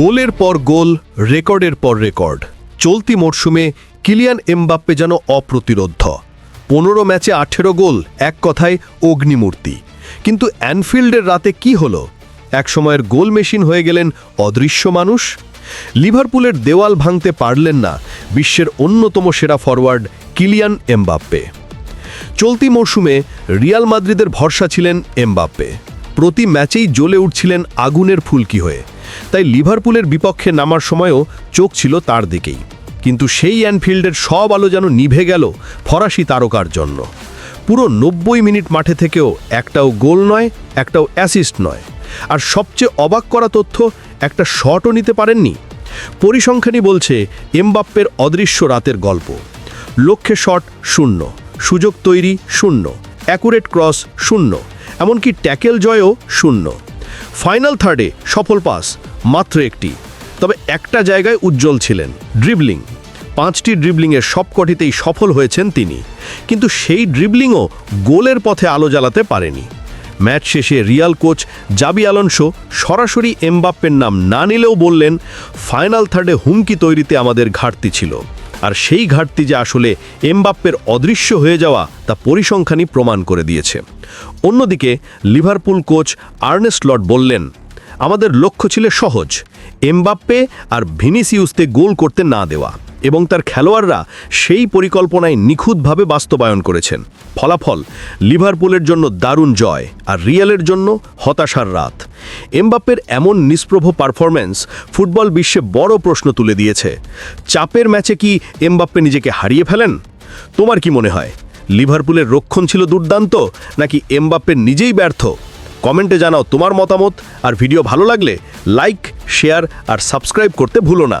গোলের পর গোল, রেকর্ডের পর রেকর্ড। চলতি মরশুমে কিলিয়ান এমবাপ্পে যেন অপ্রতিরোধ্য। পনেরো ম্যাচে আঠেরো গোল, এক কথায় অগ্নিমূর্তি। কিন্তু অ্যানফিল্ডের রাতে কি হলো? একসময়ের গোল মেশিন হয়ে গেলেন অদৃশ্য মানুষ? লিভারপুলের দেওয়াল ভাঙতে পারলেন না বিশ্বের অন্যতম সেরা ফরওয়ার্ড কিলিয়ান এমবাপ্পে। চলতি মরশুমে রিয়াল মাদ্রিদের ভরসা ছিলেন এমবাপ্পে। প্রতি ম্যাচেই জ্বলে উঠছিলেন আগুনের ফুলকি হয়ে। তাই লিভারপুলের বিপক্ষে নামার সময়ও চোখ ছিল তার দিকেই। কিন্তু সেই অ্যানফিল্ডের সব আলো যেন নিভে গেল ফরাসি তারকার জন্য। পুরো নব্বই মিনিট মাঠে থেকেও একটাও গোল নয়, একটাও অ্যাসিস্ট নয়। আর সবচেয়ে অবাক করা তথ্য, একটা শটও নিতে পারেননি। পরিসংখ্যানই বলছে এমবাপ্পের অদৃশ্য রাতের গল্প। লক্ষ্যে শট শূন্য, সুযোগ তৈরি শূন্য, অ্যাকুরেট ক্রস শূন্য, এমনকি ট্যাকেল জয়ও শূন্য। ফাইনাল থার্ডে সফল পাস, মাত্র একটি। তবে একটা জায়গায় উজ্জ্বল ছিলেন ড্রিবলিং পাঁচটি ড্রিবলিংয়ের সবকটিতেই সফল হয়েছেন তিনি। কিন্তু সেই ড্রিবলিংও গোলের পথে আলো জ্বালাতে পারেনি। ম্যাচ শেষে রিয়াল কোচ জাবি আলনসো সরাসরি এমবাপ্পের নাম না নিলেও বললেন, ফাইনাল থার্ডে হুমকি তৈরিতে আমাদের ঘাটতি ছিল। আর সেই ঘাটতি যে আসলে এমবাপ্পের অদৃশ্য হয়ে যাওয়া তা পরিসংখ্যানই প্রমাণ করে দিয়েছে। অন্যদিকে, লিভারপুল কোচ আর্নেস্ট লট বললেন, আমাদের লক্ষ্য ছিল সহজ, এমবাপ্পে আর ভিনিসিউসতে গোল করতে না দেওয়া এবং তার খেলোয়াড়রা সেই পরিকল্পনায় নিখুঁতভাবে বাস্তবায়ন করেছেন। ফলাফল লিভারপুলের জন্য দারুণ জয় আর রিয়ালের জন্য হতাশার রাত। এমবাপ্পের এমন নিষ্প্রভ পারফরম্যান্স ফুটবল বিশ্বে বড় প্রশ্ন তুলে দিয়েছে। চাপের ম্যাচে কি এমবাপ্পে নিজেকে হারিয়ে ফেলেন? তোমার কি মনে হয়, লিভারপুলের রক্ষণ ছিল দুর্দান্ত, নাকি এমবাপ্পে নিজেই ব্যর্থ? কমেন্টে জানাও তোমার মতামত, আর ভিডিও ভালো লাগলে লাইক শেয়ার আর সাবস্ক্রাইব করতে ভুলো না।